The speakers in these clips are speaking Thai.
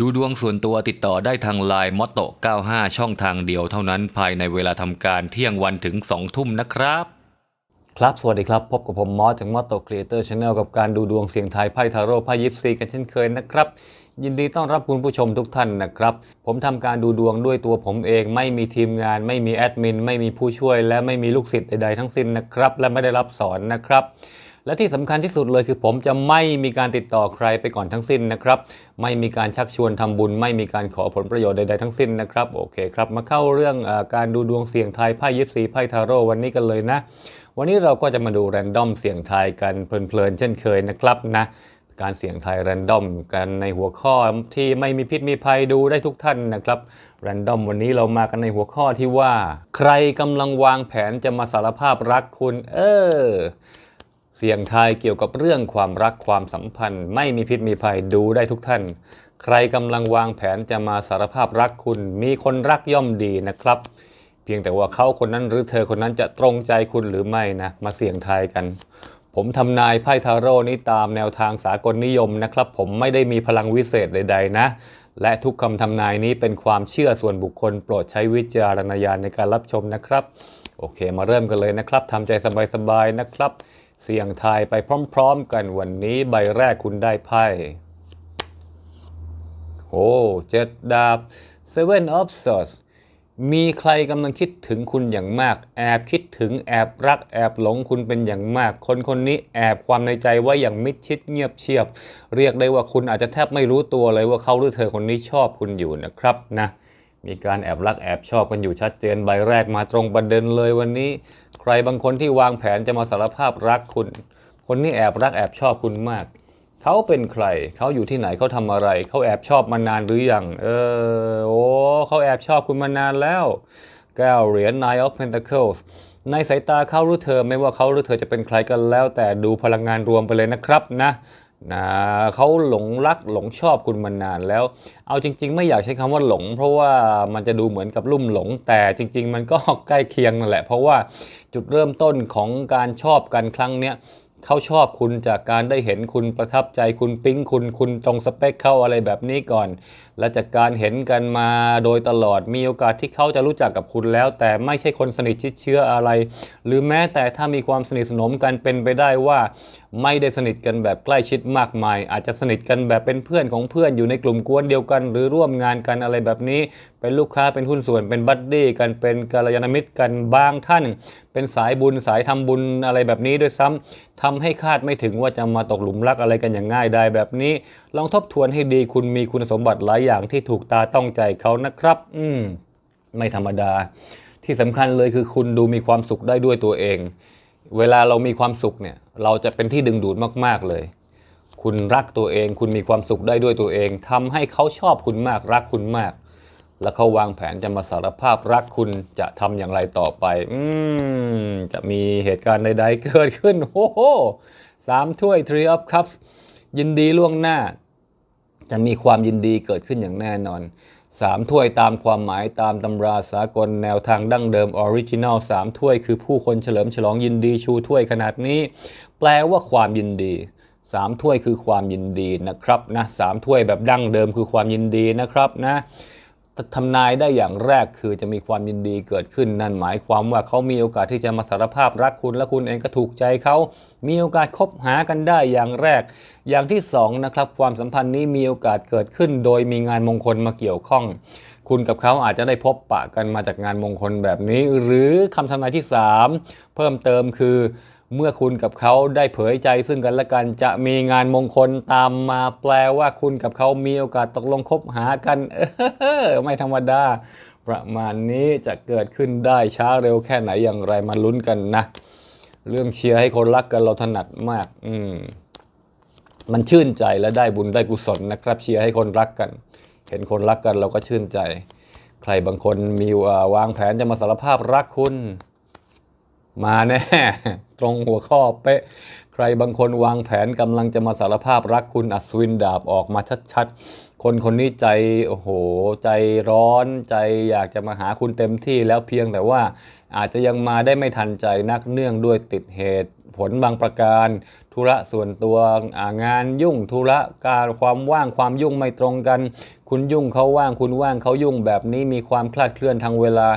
ดูดวงส่วนตัวติดต่อได้ทางไลน์มอตโต95 ช่องทางเดียวเท่านั้นภายในเวลาทำการเที่ยงวันถึง 2 ทุ่มนะครับ ครับสวัสดีครับ พบกับผมมอสจากมอตโตครีเอเตอร์ชาแนลกับการดูดวงเสียงไทายไพ่ทาโร่ไพ่ยิปซีกันเช่นเคยนะครับ ยินดีต้อนรับคุณผู้ชมทุกท่านนะครับ ผมทำการดูดวงด้วยตัวผมเอง ไม่มีทีมงาน ไม่มีแอดมิน ไม่มีผู้ช่วย และไม่มีลูกศิษย์ใดๆทั้งสิ้นนะครับ และไม่ได้รับสอนนะครับ และที่สำคัญที่สุดเลยคือผมจะไม่มีการติดต่อใครไปก่อนทั้งสิ้นนะครับ ไม่มีการชักชวนทำบุญ ไม่มีการขอผลประโยชน์ใดๆทั้งสิ้นนะครับโอเคครับมาเข้าเรื่องอการดูดวงเสี่ยงทายไพ่ยิปซีไพ่ทาโร่วันนี้กันเลยนะ วันนี้เราก็จะมาดูแรนดอมเสี่ยงทายกันเพลินๆเช่นเคยนะครับนะการเสี่ยงทายแรนดอมกันในหัวข้อที่ไม่มีพิษมีภัยดูได้ทุกท่านนะครับแรนดอมวันนี้เรามากันในหัวข้อที่ว่า ใครกำลังวางแผนจะมาสารภาพรักคุณ เออ เสี่ยงทายเกี่ยวกับเรื่องความรักความสัมพันธ์ ไม่มีพิษมีภัยดูได้ทุกท่าน ใครกำลังวางแผนจะมาสารภาพรักคุณ มีคนรักย่อมดีนะครับ เพียงแต่ว่าเขาคนนั้นหรือเธอคนนั้นจะตรงใจคุณหรือไม่นะ มาเสี่ยงทายกัน ผมทำนายไพ่ทาโร่นี้ตามแนวทางสากลนิยมนะครับ ผมไม่ได้มีพลังวิเศษใด ๆ นะ และทุกคำทำนายนี้เป็นความเชื่อส่วนบุคคล โปรดใช้วิจารณญาณในการรับชมนะครับ โอเค มาเริ่มกันเลยนะครับทำใจสบายๆนะครับ เสี่ยงทายไปพร้อมๆกันวันนี้ใบแรกคุณได้ไพ่ โอ้เจ็ดดาบ Seven of Swords มีใครกำลังคิดถึงคุณอย่างมาก แอบคิดถึงแอบรักแอบหลงคุณเป็นอย่างมาก คนคนนี้แอบความในใจไว้อย่างมิดชิดเงียบเชียบ เรียกได้ว่าคุณอาจจะแทบไม่รู้ตัวเลยว่าเขาหรือเธอคนนี้ชอบคุณอยู่นะครับนะ มีการแอบรักแอบชอบกันอยู่ชัดเจนใบแรกมาตรงประเด็นเลยวันนี้ ใครบางคนที่วางแผนจะมาสารภาพรักคุณ คนนี้แอบรักแอบชอบคุณมาก เขาเป็นใคร เขาอยู่ที่ไหนเขาทำอะไร เขาแอบชอบมานานหรือยัง เออโอ้เขาแอบชอบคุณมานานแล้วแก้วเหรียญ Nine of Pentacles ในสายตาเขาหรือเธอไม่ว่าเขาหรือเธอจะเป็นใครกันแล้ว แต่ดูพลังงานรวมไปเลยนะครับนะ นะเขาหลงรักหลงชอบคุณมานานแล้ว เอาจริง ๆ ไม่อยากใช้คำว่าหลง เพราะว่ามันจะดูเหมือนกับลุ่มหลง แต่จริง ๆ มันก็ใกล้เคียงนั่นแหละ เพราะว่าจุดเริ่มต้นของการชอบกันครั้งเนี้ยเขาชอบคุณจากการได้เห็นคุณประทับใจคุณปิ๊งคุณคุณตรงสเปคเข้าอะไรแบบนี้ก่อน และจากการเห็นกันมาโดยตลอดมีโอกาสที่เขาจะรู้จักกับคุณแล้ว แต่ไม่ใช่คนสนิทชิดเชื้ออะไร หรือแม้แต่ถ้ามีความสนิทสนมกันเป็นไปได้ว่า ไม่ได้สนิทกันแบบใกล้ชิดมากมาย อาจจะสนิทกันแบบเป็นเพื่อนของเพื่อนอยู่ในกลุ่มกวนเดียวกัน หรือร่วมงานกันอะไรแบบนี้ เป็นลูกค้าเป็นหุ้นส่วนเป็นบัดดี้กันเป็นกัลยาณมิตรกันบางท่าน เป็นสายบุญสายทำบุญอะไรแบบนี้ด้วยซ้ำทำให้คาดไม่ถึงว่าจะมาตกหลุมรักอะไรกันอย่างง่ายได้แบบนี้ ลองทบทวนให้ดีคุณมีคุณสมบัติหลายอย่างที่ถูกตาต้องใจเขานะครับ อืมไม่ธรรมดา ที่สำคัญเลยคือคุณดูมีความสุขได้ด้วยตัวเอง เวลาเรามีความสุขเนี่ย เราจะเป็นที่ดึงดูดมาก ๆ เลย คุณรักตัวเอง คุณมีความสุขได้ด้วยตัวเองทำให้เขาชอบคุณมาก รักคุณมาก แล้วเขาวางแผนจะมาสารภาพรักคุณจะทำอย่างไรต่อไป อืม จะมีเหตุการณ์ใด ๆ เกิดขึ้น โอ้โหสามถ้วย Three of Cups ยินดีล่วงหน้า จะมีความยินดีเกิดขึ้นอย่างแน่นอน สามถ้วยตามความหมายตามตำราสากลแนวทางดั้งเดิมออริจินัลสามถ้วยคือผู้คนเฉลิมฉลองยินดีชูถ้วยขนาดนี้ แปลว่าความยินดีสามถ้วยคือความยินดีนะครับนะสามถ้วยแบบดั้งเดิมคือความยินดีนะครับนะ ทำนายได้อย่างแรกคือจะมีความยินดีเกิดขึ้น นั่นหมายความว่าเขามีโอกาสที่จะมาสารภาพรักคุณและคุณเองก็ถูกใจเขา มีโอกาสคบหากันได้อย่างแรก อย่างที่สองนะครับความสัมพันธ์นี้มีโอกาสเกิดขึ้น โดยมีงานมงคลมาเกี่ยวข้อง คุณกับเขาอาจจะได้พบปะกันมาจากงานมงคลแบบนี้ หรือคำทำนายที่ 3 เพิ่มเติมคือ เมื่อคุณกับเขาได้เผยใจซึ่งกันและกันจะมีงานมงคลตามมาแปลว่าคุณกับเขามีโอกาสตกลงคบหากันเออไม่ธรรมดา ประมาณนี้จะเกิดขึ้นได้ช้าเร็วแค่ไหนอย่างไรมาลุ้นกันนะ เรื่องเชียร์ให้คนรักกันเราถนัดมาก อืมมันชื่นใจและได้บุญได้กุศลนะครับ เชียร์ให้คนรักกัน เห็นคนรักกันเราก็ชื่นใจ ใครบางคนมีวางแผนจะมาสารภาพรักคุณ มาแน่ ตรงหัวข้อเป๊ะ ใครบางคนวางแผนกำลังจะมาสารภาพรักคุณอัศวินดาบออกมาชัดๆ คนคนนี้ใจโอ้โห ใจร้อนใจอยากจะมาหาคุณเต็มที่แล้วเพียงแต่ว่าอาจจะยังมาได้ไม่ทันใจนักเนื่องด้วยติดเหตุผลบางประการ ธุระส่วนตัวงานยุ่งธุระการความว่างความยุ่งไม่ตรงกัน คุณยุ่งเขาว่างคุณว่างเขายุ่งแบบนี้มีความคลาดเคลื่อนทางเวลา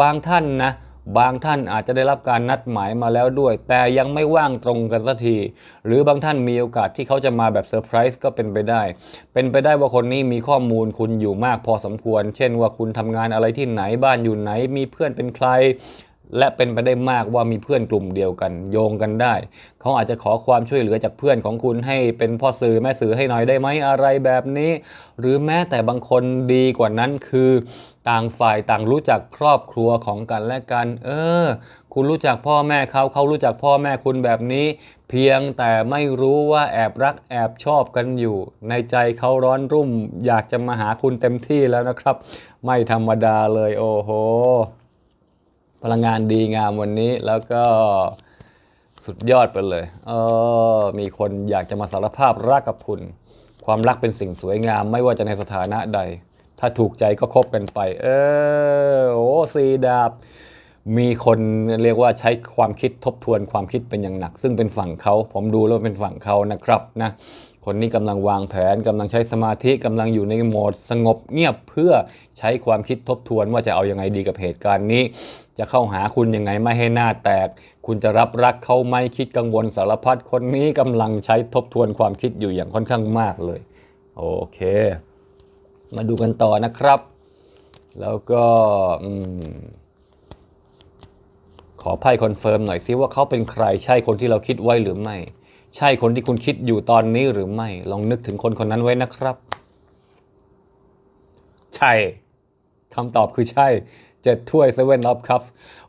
บางท่านนะ บางท่านอาจจะได้รับการนัดหมายมาแล้วด้วย แต่ยังไม่ว่างตรงกันสักที หรือบางท่านมีโอกาสที่เขาจะมาแบบเซอร์ไพรส์ก็เป็นไปได้ เป็นไปได้ว่าคนนี้มีข้อมูลคุณอยู่มากพอสมควร เช่นว่าคุณทำงานอะไรที่ไหนบ้านอยู่ไหนมีเพื่อนเป็นใคร และเป็นไปได้มากว่ามีเพื่อนกลุ่มเดียวกัน โยงกันได้ เขาอาจจะขอความช่วยเหลือจากเพื่อนของคุณให้เป็นพ่อสื่อแม่สื่อให้หน่อยได้ไหมอะไรแบบนี้ หรือแม้แต่บางคนดีกว่านั้นคือ ต่างฝ่ายต่างรู้จักครอบครัวของกันและกัน เออ คุณรู้จักพ่อแม่เขาเขารู้จักพ่อแม่คุณแบบนี้ เพียงแต่ไม่รู้ว่าแอบรักแอบชอบกันอยู่ ในใจเขาร้อนรุ่ม อยากจะมาหาคุณเต็มที่แล้วนะครับ ไม่ธรรมดาเลยโอ้โห พลังงานดีงามวันนี้แล้วก็สุดยอดไปเลยเออมีคนอยากจะมาสารภาพรักกับคุณ ความรักเป็นสิ่งสวยงาม ไม่ว่าจะในสถานะใด ถ้าถูกใจก็คบกันไป เออโอ้สีดาบ มีคนเรียกว่าใช้ความคิดทบทวนความคิดเป็นอย่างหนัก ซึ่งเป็นฝั่งเขา ผมดูแล้วเป็นฝั่งเขานะครับนะ คนนี้กำลังวางแผนกำลังใช้สมาธิกำลังอยู่ในโหมดสงบเงียบเพื่อใช้ความคิดทบทวนว่าจะเอายังไงดีกับเหตุการณ์นี้ จะเข้าหาคุณยังไงไม่ให้หน้าแตก คุณจะรับรักเขาไหม่คิดกังวลสารพัดคนนี้กำลังใช้ทบทวนความคิดอยู่อย่างค่อนข้างมากเลย โอเค มาดูกันต่อนะครับ แล้วก็ขอไพ่คอนเฟิร์มหน่อยซิว่าเขาเป็นใครใช่คนที่เราคิดไว้หรือไม่ ใช่คนที่คุณคิดอยู่ตอนนี้หรือไม่ ลองนึกถึงคนคนนั้นไว้นะครับ ใช่คำตอบคือใช่ เจ็ดถ้วยเซเว่นออฟคัพ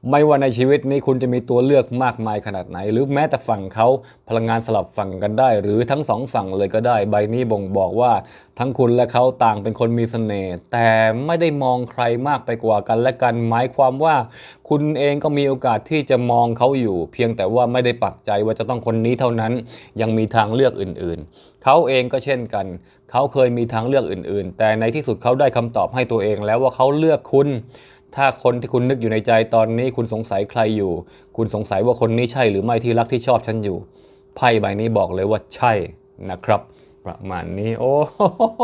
ไม่ว่าในชีวิตนี้คุณจะมีตัวเลือกมากมายขนาดไหน หรือแม้แต่ฝั่งเขาพลังงานสลับฝั่งกันได้ หรือทั้งสองฝั่งเลยก็ได้ ใบนี้บ่งบอกว่า ทั้งคุณและเขาต่างเป็นคนมีเสน่ห์แต่ไม่ได้มองใครมากไปกว่ากันและกันหมายความว่า คุณเองก็มีโอกาสที่จะมองเขาอยู่ เพียงแต่ว่าไม่ได้ปักใจว่าจะต้องคนนี้เท่านั้นยังมีทางเลือกอื่น ๆ เขาเองก็เช่นกัน เขาเคยมีทางเลือกอื่น ๆ แต่ในที่สุดเขาได้คำตอบให้ตัวเองแล้วว่าเขาเลือกคุณ ถ้าคนที่คุณนึกอยู่ในใจตอนนี้คุณสงสัยใครอยู่ คุณสงสัยว่าคนนี้ใช่หรือไม่ที่รักที่ชอบฉันอยู่ ไพ่ใบนี้บอกเลยว่าใช่นะครับ ประมาณนี้โอ้โห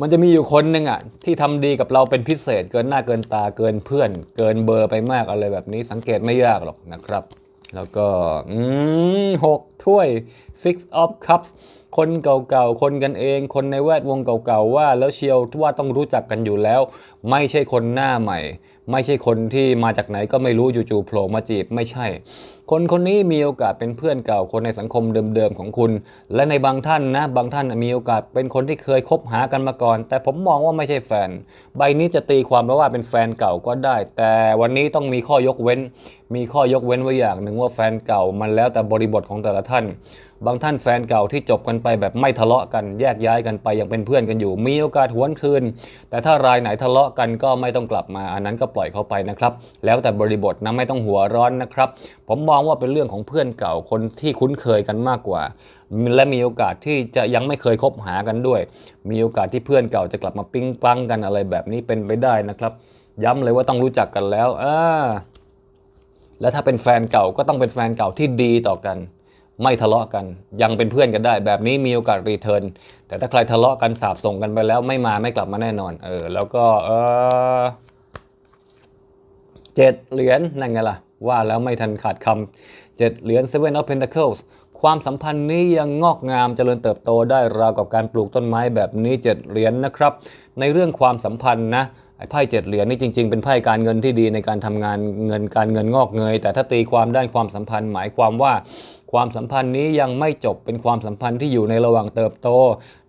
มันจะมีอยู่คนหนึ่งอะที่ทำดีกับเราเป็นพิเศษ เกินหน้าเกินตาเกินเพื่อน เกินเบอร์ไปมากอะไรแบบนี้สังเกตไม่ยากหรอกนะครับ แล้วก็หกถ้วย six of cups คนเก่าๆ คนกันเอง คนในแวดวงเก่าๆ ว่าแล้วเชียวว่าต้องรู้จักกันอยู่แล้ว ไม่ใช่คนหน้าใหม่ ไม่ใช่คนที่มาจากไหนก็ไม่รู้จู่ๆโผล่มาจีบไม่ใช่ คนคนนี้มีโอกาสเป็นเพื่อนเก่าคนในสังคมเดิมๆของคุณ และในบางท่านนะ บางท่านมีโอกาสเป็นคนที่เคยคบหากันมาก่อน แต่ผมมองว่าไม่ใช่แฟน ใบนี้จะตีความว่าเป็นแฟนเก่าก็ได้ แต่วันนี้ต้องมีข้อยกเว้น มีข้อยกเว้นไว้อย่างหนึ่งว่าแฟนเก่ามันแล้วแต่บริบทของแต่ละท่าน บางท่านแฟนเก่าที่จบกันไปแบบไม่ทะเลาะกันแยกย้ายกันไปยังเป็นเพื่อนกันอยู่ มีโอกาสหวนคืน แต่ถ้ารายไหนทะเลาะกันก็ไม่ต้องกลับมา อันนั้นก็ปล่อยเขาไปนะครับ แล้วแต่บริบทนะไม่ต้องหัวร้อนนะครับ ผมมองว่าเป็นเรื่องของเพื่อนเก่าคนที่คุ้นเคยกันมากกว่า และมีโอกาสที่จะยังไม่เคยคบหากันด้วย มีโอกาสที่เพื่อนเก่าจะกลับมาปิ้งปังกันอะไรแบบนี้เป็นไปได้นะครับ ย้ำเลยว่าต้องรู้จักกันแล้วอ่าและถ้าเป็นแฟนเก่าก็ต้องเป็นแฟนเก่าที่ดีต่อกัน ไม่ทะเลาะกัน ยังเป็นเพื่อนกันได้ แบบนี้มีโอกาสรีเทิร์นแต่ถ้าใครทะเลาะกันสาบส่งกันไปแล้วไม่มาไม่กลับมาแน่นอน เออแล้วก็เออเจ็ดเหรียญนั่นไงล่ะ ว่าแล้วไม่ทันขาดคำเจ็ดเหรียญ Seven of Pentacles ความสัมพันธ์นี้ยังงอกงามเจริญเติบโตได้ราวกับการปลูกต้นไม้แบบนี้เจ็ดเหรียญนะครับ ในเรื่องความสัมพันธ์นะไอ้ไพ่เจ็ดเหรียญนี่จริงๆ เป็นไพ่การเงินที่ดีในการทำงานเงินการเงินงอกเงย แต่ถ้าตีความด้านความสัมพันธ์หมายความว่า ความสัมพันธ์นี้ยังไม่จบเป็นความสัมพันธ์ที่อยู่ในระหว่างเติบโต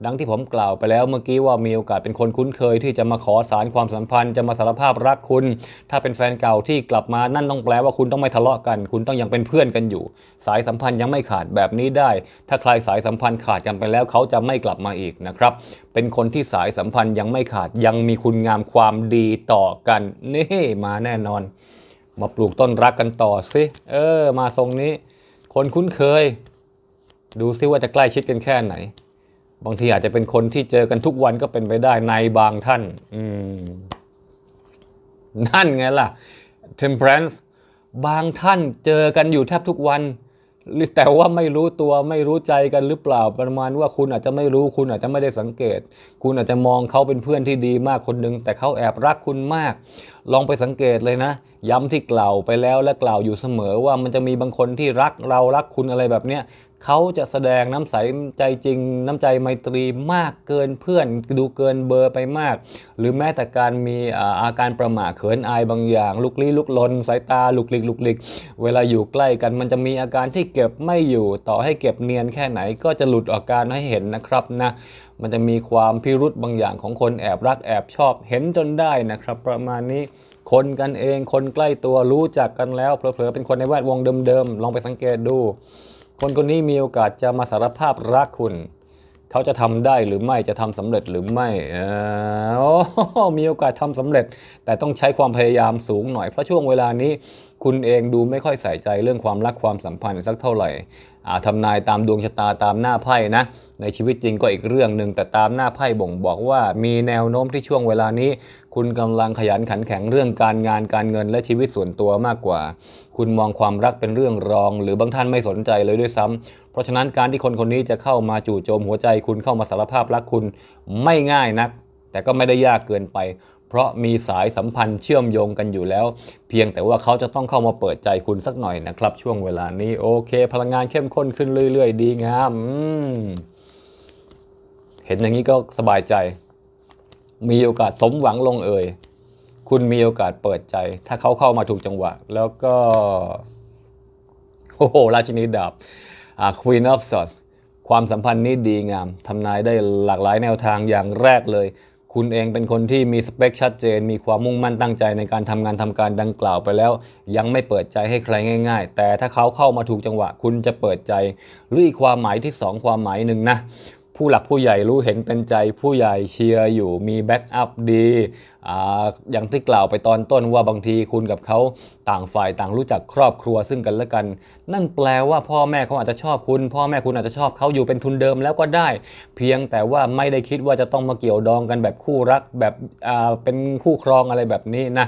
ดังที่ผมกล่าวไปแล้วเมื่อกี้ว่ามีโอกาสเป็นคนคุ้นเคยที่จะมาขอสารความสัมพันธ์จะมาสารภาพรักคุณ ถ้าเป็นแฟนเก่าที่กลับมานั่นต้องแปลว่าคุณต้องไม่ทะเลาะกัน คุณต้องยังเป็นเพื่อนกันอยู่ สายสัมพันธ์ยังไม่ขาดแบบนี้ได้ ถ้าใครสายสัมพันธ์ขาดกันไปแล้วเขาจะไม่กลับมาอีกนะครับเป็นคนที่สายสัมพันธ์ยังไม่ขาดยังมีคุณงามความดีต่อกันนี่มาแน่นอน มาปลูกต้นรักกันต่อสิเออ มาทรงนี้ คนคุ้นเคย ดูซิว่าจะใกล้ชิดกันแค่ไหน บางทีอาจจะเป็นคนที่เจอกันทุกวันก็เป็นไปได้ในบางท่าน อืม นั่นไงล่ะ temperance บางท่านเจอกันอยู่แทบทุกวันแต่ว่าไม่รู้ตัวไม่รู้ใจกันหรือเปล่าประมาณว่าคุณอาจจะไม่รู้คุณอาจจะไม่ได้สังเกต คุณอาจจะมองเขาเป็นเพื่อนที่ดีมากคนหนึ่งแต่เขาแอบรักคุณมาก ลองไปสังเกตเลยนะ ย้ำที่กล่าวไปแล้วและกล่าวอยู่เสมอว่ามันจะมีบางคนที่รักเรารักคุณอะไรแบบเนี้ยเขาจะแสดงน้ำใสใจจริง น้ำใจไมตรีมากเกินเพื่อน ดูเกินเบอร์ไปมาก หรือแม้แต่การมีอาการประหม่าเขินอายบางอย่าง ลุกลี้ลุกลน สายตาลุกลิกลุกลิก เวลาอยู่ใกล้กันมันจะมีอาการที่เก็บไม่อยู่ต่อให้เก็บเนียนแค่ไหนก็จะหลุดออกการให้เห็นนะครับนะมันจะมีความพิรุษบางอย่างของคนแอบรักแอบชอบเห็นจนได้นะครับ ประมาณนี้ คนกันเอง คนใกล้ตัวรู้จักกันแล้วเผลอๆเป็นคนในแวดวงเดิมๆลองไปสังเกตดู คนคนนี้มีโอกาสจะมาสารภาพรักคุณเขาจะทำได้หรือไม่จะทำสำเร็จหรือไม่เออโอ้โหมีโอกาสทำสำเร็จ แต่ต้องใช้ความพยายามสูงหน่อยเพราะช่วงเวลานี้ คุณเองดูไม่ค่อยใส่ใจเรื่องความรักความสัมพันธ์สักเท่าไหร่าทำนายตามดวงชะตาตามหน้าไพ่นะ ในชีวิตจริงก็อีกเรื่องหนึ่งแต่ตามหน้าไพ่บ่งบอกว่ามีแนวโน้มที่ช่วงเวลานี้ คุณกำลังขยันขันแข็งเรื่องการงานการเงินและชีวิตส่วนตัวมากกว่า คุณมองความรักเป็นเรื่องรอง หรือบางท่านไม่สนใจเลยด้วยซ้ำเพราะฉะนั้นการที่คนคนนี้จะเข้ามาจู่โจมหัวใจ คุณเข้ามาสารภาพรักคุณไม่ง่ายนัก แต่ก็ไม่ได้ยากเกินไป เพราะมีสายสัมพันธ์เชื่อมโยงกันอยู่แล้ว เพียงแต่ว่าเขาจะต้องเข้ามาเปิดใจคุณสักหน่อยนะครับ ช่วงเวลานี้โอเค พลังงานเข้มข้นขึ้นเรื่อย ๆ ดีงามเห็นอย่างนี้ก็สบายใจ มีโอกาสสมหวังลงเอ่ยคุณมีโอกาสเปิดใจ ถ้าเขาเข้ามาถูกจังหวะ แล้วก็โอ้โหราชินีดาบอ่า Queen of Swords ความสัมพันธ์นี้ดีงามทำนายได้หลากหลายแนวทางอย่างแรกเลย คุณเองเป็นคนที่มีสเปคชัดเจน มีความมุ่งมั่นตั้งใจในการทำงานทำการดังกล่าวไปแล้ว ยังไม่เปิดใจให้ใครง่าย ๆ แต่ถ้าเขาเข้ามาถูกจังหวะ คุณจะเปิดใจหรืออีกความหมายที่สองความหมายหนึ่งนะ ผู้หลักผู้ใหญ่รู้เห็นเป็นใจผู้ใหญ่เชียร์อยู่มีแบ็กอัพดีออย่างที่กล่าวไปตอนต้นว่าบางทีคุณกับเขาต่างฝ่ายต่างรู้จักครอบครัวซึ่งกันและกัน นั่นแปลว่าพ่อแม่เขาอาจจะชอบคุณ พ่อแม่คุณอาจจะชอบเขาอยู่เป็นทุนเดิมแล้วก็ได้ เพียงแต่ว่าไม่ได้คิดว่าจะต้องมาเกี่ยวดองกันแบบคู่รักแบบเป็นคู่ครองอะไรแบบนี้นะ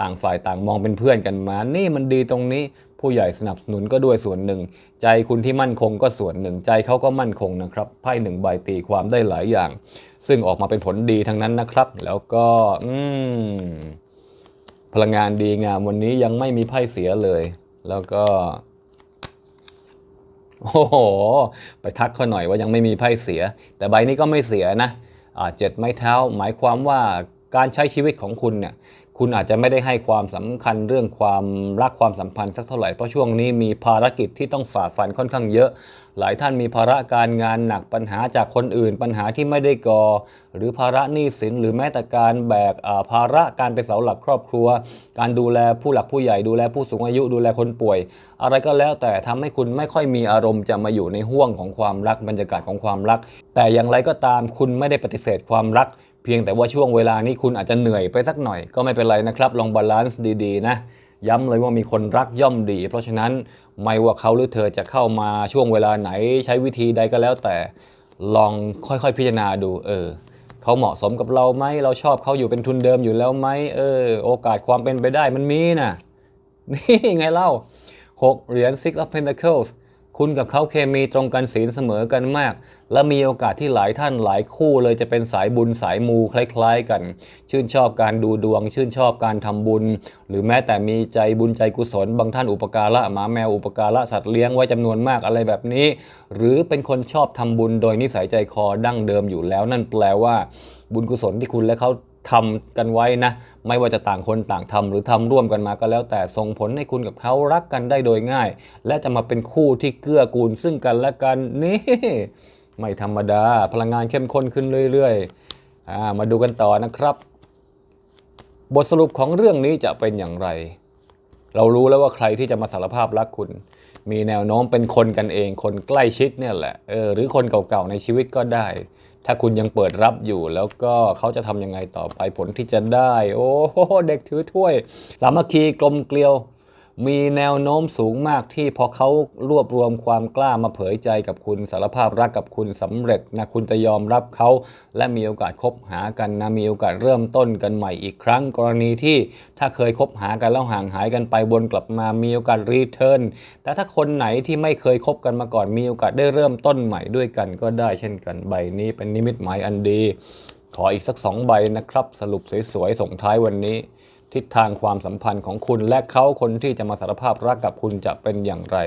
ต่างฝ่ายต่างมองเป็นเพื่อนกันมา นี่มันดีตรงนี้ ผู้ใหญ่สนับสนุนก็ด้วยส่วนหนึ่ง ใจคุณที่มั่นคงก็ส่วนหนึ่ง ใจเขาก็มั่นคงนะครับไพ่หนึ่งใบตีความได้หลายอย่าง ซึ่งออกมาเป็นผลดีทั้งนั้นนะครับ แล้วก็อืมพลังงานดีงามวันนี้ยังไม่มีไพ่เสียเลย แล้วก็โอ้โห ไปทักเขาหน่อยว่ายังไม่มีไพ่เสีย แต่ใบนี้ก็ไม่เสียนะเจ็ดไม้เท้า หมายความว่าการใช้ชีวิตของคุณเนี่ย คุณอาจจะไม่ได้ให้ความสำคัญเรื่องความรักความสัมพันธ์สักเท่าไหร่ เพราะช่วงนี้มีภารกิจที่ต้องฝ่าฟันค่อนข้างเยอะ หลายท่านมีภาระการงานหนักปัญหาจากคนอื่น ปัญหาที่ไม่ได้ก่อ หรือภาระหนี้สินหรือแม้แต่การแบกอ่าภาระการเป็นเสาหลักครอบครัว การดูแลผู้หลักผู้ใหญ่ดูแลผู้สูงอายุดูแลคนป่วย อะไรก็แล้วแต่ทำให้คุณไม่ค่อยมีอารมณ์จะมาอยู่ในห่วงของความรักบรรยากาศของความรัก แต่อย่างไรก็ตามคุณไม่ได้ปฏิเสธความรัก เพียงแต่ว่าช่วงเวลานี้คุณอาจจะเหนื่อยไปสักหน่อยก็ไม่เป็นไรนะครับ ลองบาลานซ์ดีๆนะย้ำเลยว่ามีคนรักย่อมดี เพราะฉะนั้นไม่ว่าเขาหรือเธอจะเข้ามาช่วงเวลาไหนใช้วิธีใดก็แล้วแต่ลองค่อยๆพิจารณาดูเออเขาเหมาะสมกับเราไหมเราชอบเขาอยู่เป็นทุนเดิมอยู่แล้วไหมเออโอกาสความเป็นไปได้มันมีนะนี่ไงเล่า 6 เหรียญ Six of Pentacles คุณกับเขาเคมีตรงกันศีลเสมอกันมาก และมีโอกาสที่หลายท่านหลายคู่เลยจะเป็นสายบุญสายมูคล้าย ๆ กัน ชื่นชอบการดูดวง ชื่นชอบการทำบุญ หรือแม้แต่มีใจบุญใจกุศล บางท่านอุปการะหมาแมวอุปการะสัตว์เลี้ยงไว้จำนวนมากอะไรแบบนี้ หรือเป็นคนชอบทำบุญโดยนิสัยใจคอดั้งเดิมอยู่แล้วนั่นแปลว่า บุญกุศลที่คุณและเขา ทำกันไว้นะ ไม่ว่าจะต่างคนต่างทำหรือทำร่วมกันมาก็แล้วแต่ส่งผลให้คุณกับเขารักกันได้โดยง่าย และจะมาเป็นคู่ที่เกื้อกูลซึ่งกันและกันนี่ไม่ธรรมดา พลังงานเข้มข้นขึ้นเรื่อยๆามาดูกันต่อนะครับ บทสรุปของเรื่องนี้จะเป็นอย่างไร เรารู้แล้วว่าใครที่จะมาสารภาพรักคุณ มีแนวโน้มเป็นคนกันเอง คนใกล้ชิดเนี่ยแหละเออหรือคนเก่าๆในชีวิตก็ได้ ถ้าคุณยังเปิดรับอยู่แล้วก็เขาจะทำยังไงต่อไปผลที่จะได้ โอ้โหเด็กถือถ้วย สามัคคีกลมเกลียว มีแนวโน้มสูงมากที่พอเขารวบรวมความกล้ามาเผยใจกับคุณสารภาพรักกับคุณสำเร็จนะคุณจะยอมรับเขา และมีโอกาสคบหากันนะมีโอกาสเริ่มต้นกันใหม่อีกครั้ง กรณีที่ถ้าเคยคบหากันแล้วห่างหายกันไปวนกลับมามีโอกาสรีเทิร์นแต่ถ้าคนไหนที่ไม่เคยคบกันมาก่อนมีโอกาสได้เริ่มต้นใหม่ด้วยกันก็ได้เช่นกันใบนี้เป็นนิมิตหมายอันดี ขออีกสักสองใบนะครับ สรุปสวยๆส่งท้ายวันนี้ ทิศทางความสัมพันธ์ของคุณและเขาคนที่จะมาสารภาพรักกับคุณจะเป็นอย่างไร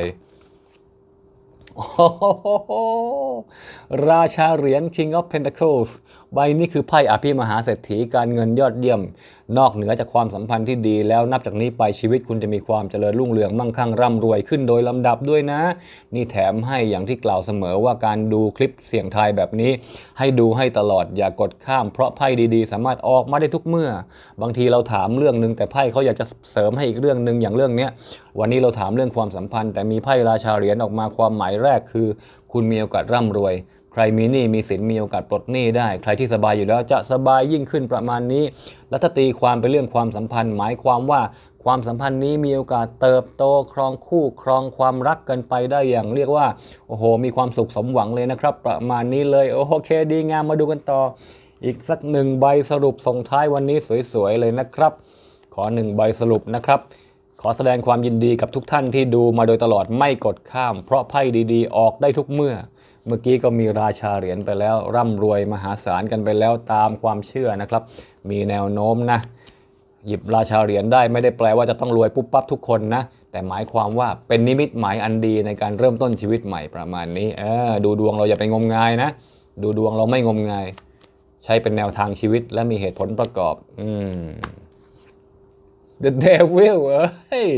โอ้โหราชาเหรียญ King of Pentacles ใบนี้คือไพ่อภิมหาเศรษฐีการเงินยอดเยี่ยม นอกเหนือจากความสัมพันธ์ที่ดี แล้วนับจากนี้ไปชีวิตคุณจะมีความเจริญรุ่งเรืองมั่งคั่งร่ำรวยขึ้นโดยลำดับด้วยนะ นี่แถมให้อย่างที่กล่าวเสมอว่าการดูคลิปเสียงทายแบบนี้ ให้ดูให้ตลอดอย่ากดข้าม เพราะไพ่ดีๆ สามารถออกมาได้ทุกเมื่อ บางทีเราถามเรื่องหนึ่งแต่ไพ่เขาอยากจะเสริมให้อีกเรื่องหนึ่งอย่างเรื่องนี้วันนี้เราถามเรื่องความสัมพันธ์ แต่มีไพ่ราชาเหรียญออกมาความหมายแรกคือ คุณมีโอกาสร่ำรวย ใครมีหนี้มีสินมีโอกาสปลดหนี้ได้ ใครที่สบายอยู่แล้วจะสบายยิ่งขึ้นประมาณนี้ และถ้าตีความเป็นเรื่องความสัมพันธ์ หมายความว่าความสัมพันธ์นี้มีโอกาสเติบโตครองคู่ครองความรักกันไปได้อย่างเรียกว่าโอ้โห มีความสุขสมหวังเลยนะครับ ประมาณนี้เลยโอเคดีงามมาดูกันต่อ อีกสักหนึ่งใบสรุปส่งท้ายวันนี้สวยๆเลยนะครับ ขอหนึ่งใบสรุปนะครับ ขอแสดงความยินดีกับทุกท่านที่ดูมาโดยตลอดไม่กดข้าม เพราะไพ่ดีๆ ออกได้ทุกเมื่อ เมื่อกี้ก็มีราชาเหรียญไปแล้ว ร่ำรวยมหาศาลกันไปแล้วตามความเชื่อนะครับ มีแนวโน้มนะ หยิบราชาเหรียญได้ไม่ได้แปลว่าจะต้องรวยปุ๊บปั๊บทุกคนนะ แต่หมายความว่าเป็นนิมิตหมายอันดีในการเริ่มต้นชีวิตใหม่ประมาณนี้เออดูดวงเราอย่าไปงมงายนะ ดูดวงเราไม่งมงาย ใช้เป็นแนวทางชีวิตและมีเหตุผลประกอบ อืม The Devil เอ้ย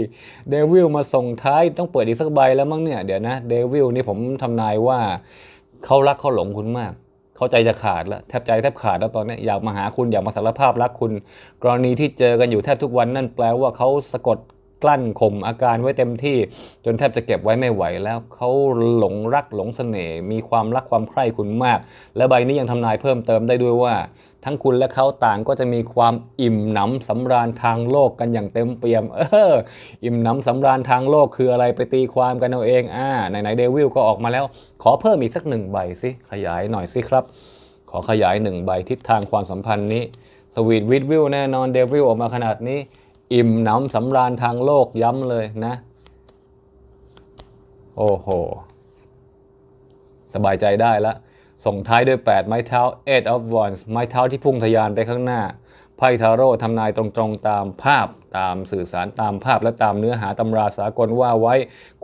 Devil มาส่งท้ายต้องเปิดอีกสักใบแล้วมั้งเนี่ย เดี๋ยวนะ Devil นี่ผมทำนายว่าเขารักเขาหลงคุณมาก เขาใจจะขาดแล้ว แทบใจแทบขาดแล้วตอนนี้อยากมาหาคุณอยากมาสารภาพรักคุณ กรณีที่เจอกันอยู่แทบทุกวันนั่นแปลว่าเขาสะกด กลั้นข่มอาการไว้เต็มที่จนแทบจะเก็บไว้ไม่ไหวแล้วเขาหลงรักหลงเสน่ห์มีความรักความใคร่คุณมาก และใบนี้ยังทำนายเพิ่มเติมได้ด้วยว่า ทั้งคุณและเขาต่างก็จะมีความอิ่มหนำสำราญทางโลกกันอย่างเต็มเปี่ยม เออ อิ่มหนำสำราญทางโลกคืออะไรไปตีความกันเอาเองอ่าไหนๆเดวิลก็ออกมาแล้ว ขอเพิ่มอีกสักหนึ่งใบสิขยายหน่อยสิครับ ขอขยายหนึ่งใบทิศทางความสัมพันธ์นี้สวีทวิดวิลแน่นอนเดวิลออกมาขนาดนี้ อิ่มหนำสำราญทางโลกย้ำเลยนะ โอ้โห สบายใจได้ล้วส่งท้ายด้วย 8 ไม้เท้า Eight of Wands ไม้เท้าที่พุ่งทะยานไปข้างหน้า ไพ่ทาโร่ทำนายตรงๆตามภาพตามสื่อสารตามภาพและตามเนื้อหาตำราสากลว่าไว้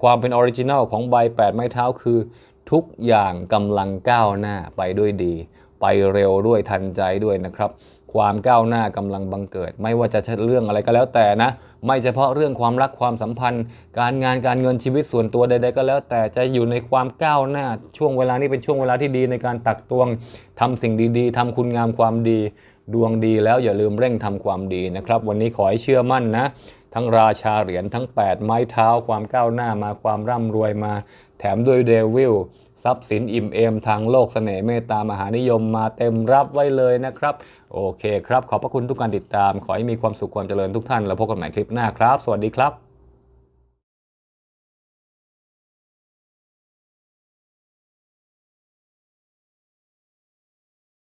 ความเป็นออริจินัลของใบ 8 ไม้เท้าคือ ทุกอย่างกำลังก้าวหน้าไปด้วยดี ไปเร็วด้วยทันใจด้วยนะครับ ความก้าวหน้ากำลังบังเกิด ไม่ว่าจะเรื่องอะไรก็แล้วแต่นะ ไม่เฉพาะเรื่องความรักความสัมพันธ์ การงานการเงินชีวิตส่วนตัวใด ๆ ก็แล้วแต่จะอยู่ในความก้าวหน้า ช่วงเวลานี้เป็นช่วงเวลาที่ดีในการตักตวงทำสิ่งดีๆทำคุณงามความดี ดวงดีแล้วอย่าลืมเร่งทำความดีนะครับ วันนี้ขอให้เชื่อมั่นนะ ทั้งราชาเหรียญทั้ง 8 ไม้เท้า ความก้าวหน้ามาความร่ำรวยมา แถมด้วยเดวิลทรัพย์สินอิ่มเอมทางโลกเสน่ห์เมตตามหานิยมมาเต็มรับไว้เลยนะครับ โอเคครับ ขอบพระคุณทุกการติดตาม ขอให้มีความสุขความเจริญทุกท่าน แล้วพบกันใหม่คลิปหน้าครับ สวัสดีครับ